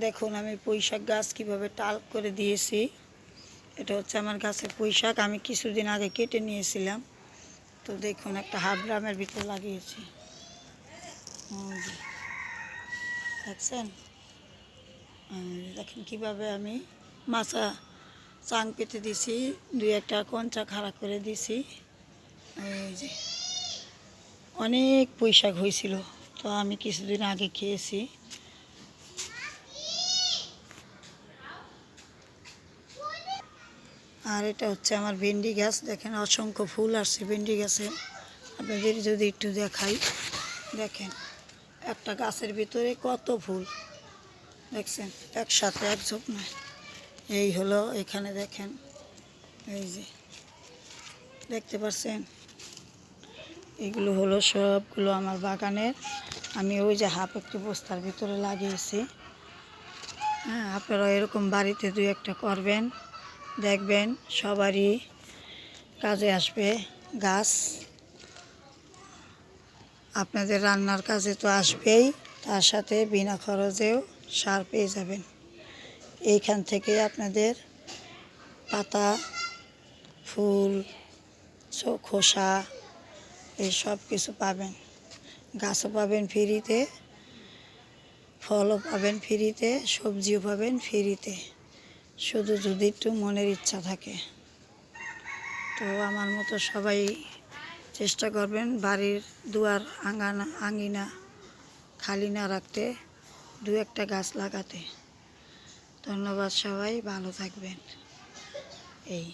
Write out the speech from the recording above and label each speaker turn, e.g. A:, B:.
A: দেখুন, আমি পুঁইশাক গাছ কীভাবে টাল করে দিয়েছি। এটা হচ্ছে আমার গাছের পুঁইশাক, আমি কিছুদিন আগে কেটে নিয়েছিলাম। তো দেখুন, একটা হাফ ড্রামের ভিতরে লাগিয়েছি। ওই। দেখছেন? দেখেন কীভাবে আমি মাছা চাং পেতে দিছি দুই একটা কঞ্চা খাড়া করে দিছি এই যে, অনেক পুঁইশাক হয়েছিল, তো আমি কিছুদিন আগে খেয়েছি। আর এটা হচ্ছে আমার ভেন্ডি গাছ। দেখেন অসংখ্য ফুল আসছে ভেন্ডি গাছে। আপনাদের যদি একটু দেখাই, দেখেন একটা গাছের ভিতরে কত ফুল। দেখছেন, একসাথে এক ঝোপ নয়। এই হলো এখানে দেখেন, এই যে দেখতে পাচ্ছেন এগুলো হলো সবগুলো আমার বাগানের। আমি ওই যে হাফ একটি বস্তার ভিতরে লাগিয়েছি। হ্যাঁ আপনারা এরকম বাড়িতে দুই একটা করবেন। দেখবেন সবারই কাজে আসবে গাছ। আপনাদের রান্নার কাজে তো আসবেই, তার সাথে বিনা খরচেও সার পেয়ে যাবেন। এইখান থেকে আপনাদের পাতা, ফুল খোসা, এই সব কিছু পাবেন। গাছও পাবেন ফ্রিতে, ফলও পাবেন ফ্রিতে, সবজিও পাবেন ফ্রিতে। শুধু যদি একটু মনের ইচ্ছা থাকে। তো আমার মতো সবাই চেষ্টা করবেন বাড়ির দুয়ার আঙানা, আঙিনা খালি না রাখতে, দু একটা গাছ লাগাতে। ধন্যবাদ সবাই, ভালো থাকবেন। এই।